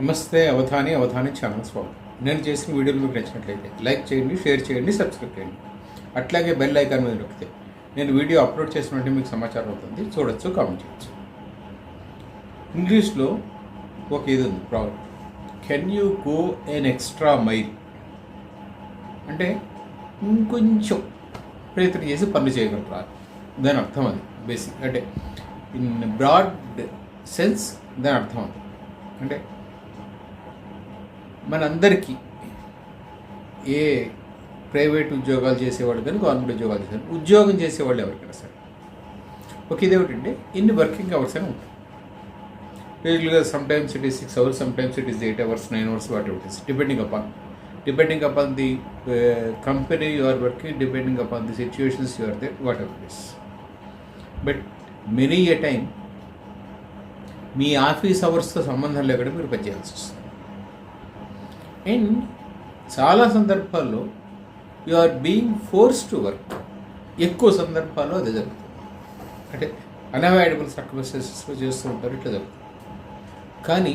నమస్తే అవధాని అవధాని ఛానల్ స్వాగతం. నేను చేసిన వీడియోలు మీకు నచ్చినట్లయితే లైక్ చేయండి షేర్ చేయండి సబ్స్క్రైబ్ చేయండి. అట్లాగే బెల్ ఐకాన్ మీద నొక్కితే నేను వీడియో అప్లోడ్ చేసినట్టు మీకు సమాచారం అవుతుంది. చూడొచ్చు కామెంట్ చేయొచ్చు. ఇంగ్లీష్లో ఒక ఇది ఉంది problem can you go an extra mile అంటే ఇంకొంచెం ప్రయత్నం చేసి పనులు చేయగలరా? దాని అర్థం అది బేసిక్ అంటే ఇన్ బ్రాడ్ సెన్స్ దాని అర్థం అది. అంటే మనందరికీ ఏ ప్రైవేట్ ఉద్యోగాలు చేసేవాడు కానీ గవర్నమెంట్ ఉద్యోగాలు చేసేవాళ్ళు ఉద్యోగం చేసేవాళ్ళు ఎవరికైనా సరే? ఒక ఇదేమిటంటే ఇన్ని వర్కింగ్ అవర్స్ అని ఉంటాయి యూజువల్గా sometimes it is six hours sometimes it is eight hours nine hours what it is depending upon depending upon the company you are working depending upon the situations you are they whatever is but many a time me office అవర్స్తో సంబంధం లేకుండా మీరు పనిచేయాల్సి వస్తుంది. And చాలా సందర్భాల్లో you are being force to work ఎక్కువ సందర్భాల్లో అదే జరుగుతుంది. అంటే అన్అవాయిడబుల్ సర్కమ్స్టెన్సెస్లో చేస్తూ ఉంటారు ఇట్లా జరుగుతుంది. కానీ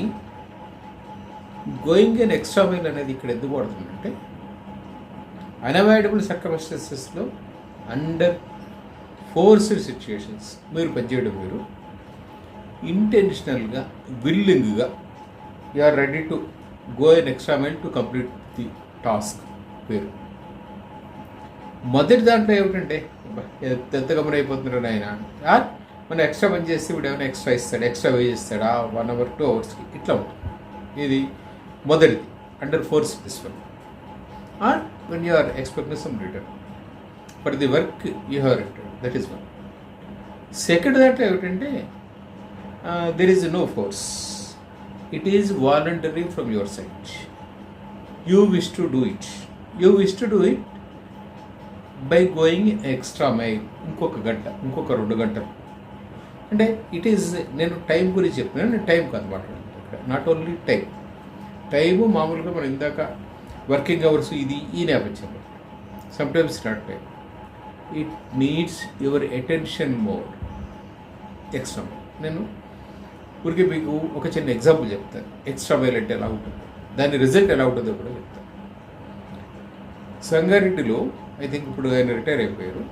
గోయింగ్ అండ్ ఎక్స్ట్రా మైల్ అనేది ఇక్కడ ఎందుకు పడుతుందంటే అన్అవాయిడబుల్ సర్కమస్టెన్సెస్లో అండర్ ఫోర్స్డ్ సిచ్యుయేషన్స్ మీరు పనిచేయడం మీరు ఇంటెన్షనల్గా విల్లింగ్గా you are ready to go an extra mile to complete the task పేరు. మొదటి దాంట్లో ఏమిటంటే ఎంత ఎంత గమనైపోతున్నాడు ఆయన మనం ఎక్స్ట్రా పని చేస్తే ఇప్పుడు ఏమైనా ఎక్స్ట్రా ఇస్తాడు ఎక్స్ట్రా వే చేస్తాడా వన్ అవర్ టూ అవర్స్కి ఇట్లా ఉంటుంది. ఇది మొదటిది. Under force this one when you are expecting some return for the work you have return that is one second దాంట్లో ఏమిటంటే there is no force it is voluntary from your side you wish to do it you wish to do it by going extra mile ఇంకొక గంట ఇంకొక రెండు గంటలు. అంటే it is నేను time గురించి చెప్పినా నేను టైం కాదు మాట్లాడుతున్నాను నాట్ ఓన్లీ టైం టైము మామూలుగా మనం ఇందాక వర్కింగ్ అవర్స్ ఇది ఈ నేపథ్యంలో sometimes not time it needs your attention mode extra నేను ఊరికి మీకు ఒక చిన్న ఎగ్జాంపుల్ చెప్తాను ఎక్స్ట్రా వైలెంట్ ఎలా ఉంటుంది? దాని రిజల్ట్ ఎలా ఉంటుందో కూడా చెప్తాను సంగారెడ్డిలో ఐ థింక్ ఇప్పుడు ఆయన రిటైర్ అయిపోయారు.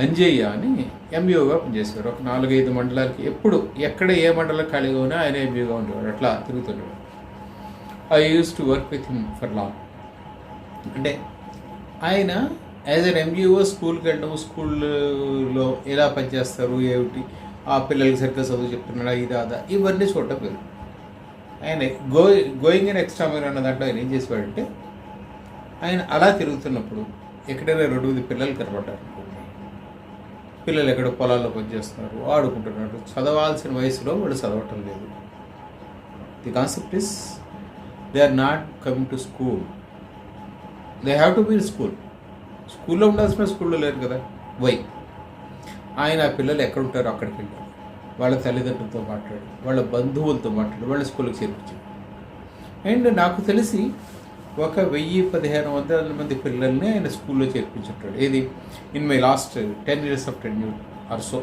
అంజయ్య అని ఎంఈఓగా పనిచేసేవారు ఒక నాలుగైదు మండలాలకి ఎప్పుడు ఎక్కడ ఏ మండలం ఖాళీగా ఉన్నా ఆయన ఎంఈఓగా ఉండేవాడు. అట్లా తిరుగుతుండేవాడు. I use to work with him for long అంటే ఆయన యాజ్ అన్ ఎంఈఓ స్కూల్కి వెళ్ళడం స్కూల్లో ఎలా పనిచేస్తారు ఏమిటి? ఆ పిల్లలకి సరిగ్గా చదువు చెప్తున్నాడా ఇది అదా ఇవన్నీ చూడటం పేరు ఆయన go going in extra mile అన్న దాంట్లో ఆయన ఏం చేసేవాడంటే ఆయన అలా తిరుగుతున్నప్పుడు ఎక్కడైనా రెండు మంది పిల్లలు కనబడ్డారు పిల్లలు ఎక్కడ పొలాల్లో పనిచేస్తున్నారు ఆడుకుంటున్నారు చదవాల్సిన వయసులో వాళ్ళు చదవటం లేదు. The concept is they are not coming to school they have to be school school ఉండాల్సిన స్కూల్లో లేరు కదా. వై ఆయన ఆ పిల్లలు ఎక్కడ ఉంటారో అక్కడికి వెళ్ళారు. వాళ్ళ తల్లిదండ్రులతో మాట్లాడు వాళ్ళ బంధువులతో మాట్లాడు వాళ్ళ స్కూల్కి చేర్పించాడు అండ్ నాకు తెలిసి ఒక వెయ్యి పదిహేను వందల మంది పిల్లల్ని ఆయన స్కూల్లో చేర్పించుంటాడు. ఏది? In my last ten years of ten or so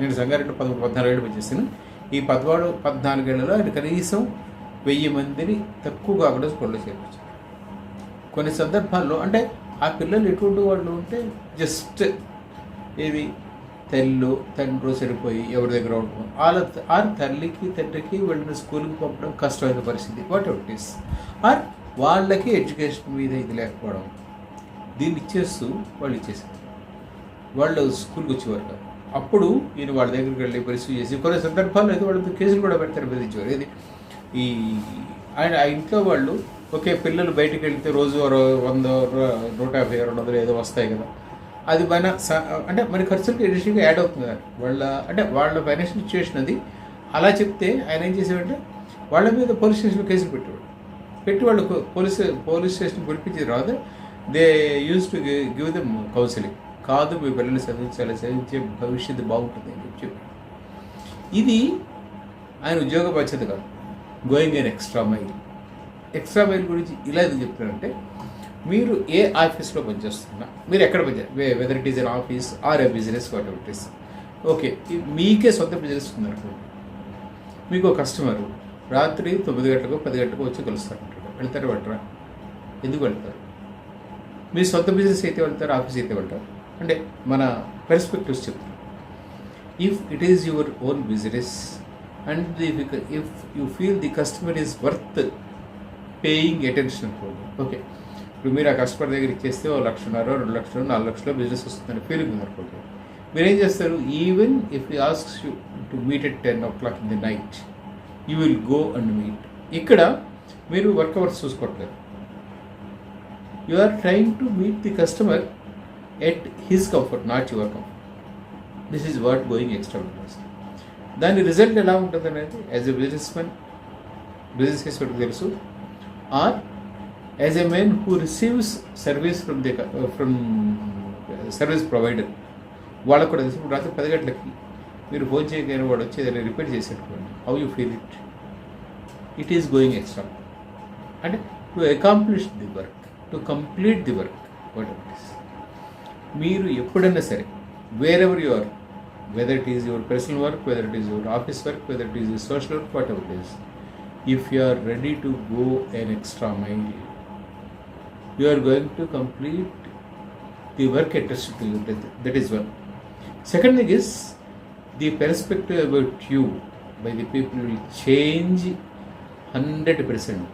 నేను సంగారెడ్డి పదమూడు పద్నాలుగు ఏళ్ళు పనిచేసాను ఈ పదవాడు పద్నాలుగేళ్ళలో ఆయన కనీసం వెయ్యి మందిని తక్కువ కాకుండా స్కూల్లో చేర్పించాడు. కొన్ని సందర్భాల్లో అంటే ఆ పిల్లలు ఎటువంటి వాళ్ళు ఉంటే జస్ట్ ఏది? తల్లు తండ్రి సరిపోయి ఎవరి దగ్గర ఉండడం వాళ్ళ ఆ తల్లికి తండ్రికి వెళ్ళిన స్కూల్కి పంపడం కష్టమైన పరిస్థితి. వాట్ ఎవర్ ఇస్ ఆర్ వాళ్ళకి ఎడ్యుకేషన్ మీద ఇది లేకపోవడం. దీన్ని ఇచ్చేస్తూ వాళ్ళు ఇచ్చేసారు వాళ్ళు స్కూల్కి వచ్చేవారు కాదు. అప్పుడు ఈయన వాళ్ళ దగ్గరికి వెళ్ళి పరిస్థితి చేసి కొన్ని సందర్భాల్లో అయితే వాళ్ళ కేసులు కూడా పెడతారు బెదిరించేవారు. ఇది ఈ ఆయన ఆ ఇంట్లో వాళ్ళు ఓకే పిల్లలు బయటికి వెళ్తే రోజు ఓ వంద నూట యాభై రెండు వందలు ఏదో వస్తాయి కదా. అది మన స- అంటే మన ఖర్చులకు ఎడిషన్గా యాడ్ అవుతుంది వాళ్ళ అంటే వాళ్ళ ఫైనాన్షియల్ సిచ్యువేషన్ అది. అలా చెప్తే ఆయన ఏం చేసేవాడంటే వాళ్ళ మీద పోలీస్ స్టేషన్లో కేసులు పెట్టేవాడు. పెట్టి వాళ్ళు పోలీస్ పోలీస్ స్టేషన్ పిలిపించిన తర్వాత they use to give them counselling. కాదు మీ పిల్లల్ని చదివించాలి చదివించే భవిష్యత్తు బాగుంటుంది అని చెప్పి ఇది ఆయన ఉద్యోగ బాధ్యత కాదు. Going and extra mile extra mile గురించి ఇలా ఎందుకు చెప్తున్నానంటే మీరు ఏ ఆఫీస్లో పనిచేస్తున్నా మీరు ఎక్కడ పనిచేస్తారు whether it is an office or a business what it is okay మీకే సొంత బిజినెస్ ఉందనుకోండి మీకు ఒక కస్టమరు రాత్రి తొమ్మిది గంటలకు పది గంటలకు వచ్చి కలుస్తారంటాడు వెళ్తారు వెళ్ళరా? ఎందుకు వెళ్తారు? మీ సొంత బిజినెస్ అయితే వెళ్తారు ఆఫీస్ అయితే వెళ్తారు. అంటే మన పెర్స్పెక్టివ్స్ చెప్తారు. If it is your own business and if you feel the customer is worth paying attention అనుకోండి ఓకే ఇప్పుడు మీరు ఆ కస్టమర్ దగ్గర ఇచ్చేస్తే ఓ లక్షన్నర రెండు లక్షలు నాలుగు లక్షలు బిజినెస్ వస్తుందని ఫీలింగ్ ఉంది మీరు ఏం చేస్తారు? Even if you asks you to meet at ten o'clock in the night you will go and meet ఇక్కడ మీరు work hours చూసుకోవట్లేదు. You are trying to meet the customer at his comfort not your comfort this is what going extra దాని result ఎలా ఉంటుంది అనేది as a business man business చేసేవాడికి తెలుసు. Or as a men who receives service from the from service provider వాళ్ళకు కూడా తెలుసు ఇప్పుడు రాత్రి పది గంటలకి మీరు ఫోన్ చేయగలిగిన వాడు వచ్చి ఏదైనా repair చేసేట్టుకోండి how you feel it it is going extra అంటే to accomplish the work to complete the work what it is మీరు ఎప్పుడైనా సరే wherever you are whether it is your personal work whether it is your office work whether it is your social work whatever it is if you are ready to go an extra mind you are going to complete the work interest ఉంటుంది that is one second thing is the perspective about you by the people will change hundred percent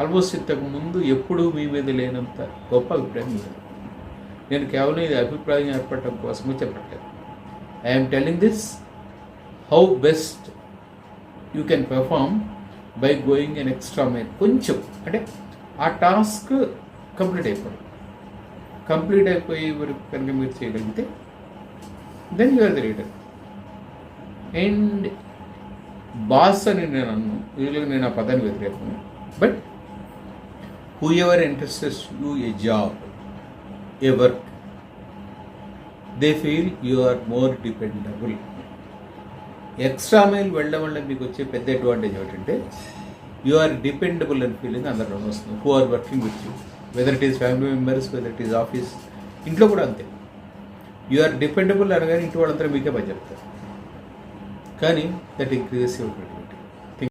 almost ఇంతకు ముందు ఎప్పుడూ మీ మీద లేనంత గొప్ప అభిప్రాయం లేదు. నేను కేవలం ఇది అభిప్రాయం ఏర్పడటం కోసమే చెప్పట్లేదు. I'm telling this how best you can perform by going an extra mile కొంచెం అంటే ఆ టాస్క్ కంప్లీట్ అయిపోయింది కంప్లీట్ అయిపోయి వరకు కనుక మీరు చేయగలిగితే then you are the leader and boss అని నేను అన్ను యూజువల్గా నేను ఆ పదాన్ని వ్యతిరేకం but whoever interests you a job a work they feel you are more dependable extra mile వెళ్ళడం వల్ల మీకు వచ్చే పెద్ద అడ్వాంటేజ్ ఏమిటంటే యు ఆర్ డిపెండబుల్ అని ఫీలింగ్ అందరిలో వస్తుంది. Who are working with you whether it is family members whether it is office ఇంట్లో కూడా అంతే. యు ఆర్ డిపెండబుల్ అనగానే ఇంటి వాళ్ళంతా మీకే పని చెప్తారు. కానీ దట్ ఇంక్రీజెస్ యువర్